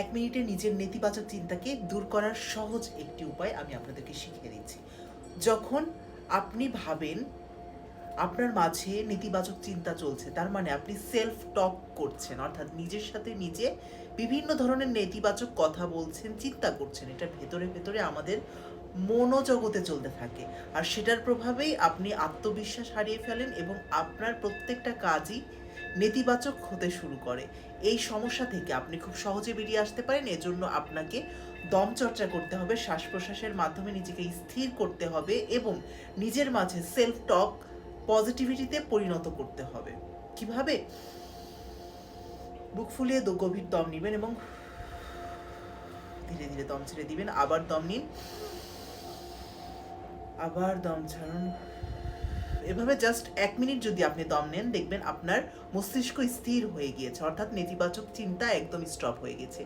এক মিনিটে নিজের নেতিবাচক চিন্তাকে দূর করার সহজ একটি উপায় আমি আপনাদেরকে শিখিয়ে দিচ্ছি। যখন আপনি ভাবেন আপনার মাঝে নেতিবাচক চিন্তা চলছে, তার মানে আপনি সেলফ টক করছেন, অর্থাৎ নিজের সাথে নিজে বিভিন্ন ধরনের নেতিবাচক কথা বলছেন, চিন্তা করছেন, এটা ভেতরে ভেতরে আমাদের মনোজগতে চলতে থাকে। আর সেটার প্রভাবেই আপনি আত্মবিশ্বাস হারিয়ে ফেলেন এবং আপনার প্রত্যেকটা কাজই নেতিবাচক হতে শুরু করে। এই সমস্যা থেকে আপনি খুব সহজে বেরিয়ে আসতে পারেন। এজন্য আপনাকে দম চর্চা করতে হবে শ্বাস প্রশ্বাসের মাধ্যমে নিজেকে স্থির করতে হবে এবং নিজের মাঝে সেলফ টক পজিটিভিটিতে পরিণত করতে হবে। কীভাবে? বুক ফুলিয়ে দো- গভীর দম নেবেন এবং ধীরে ধীরে দম ছেড়ে দিবেন। আবার দম নিন। আবার দম ছাড়ুন। এভাবে জাস্ট এক মিনিট যদি আপনি দম নেন, দেখবেন আপনার মস্তিষ্ক স্থির হয়ে গিয়েছে। অর্থাৎ নেতিবাচক চিন্তা একদম স্টপ হয়ে গেছে।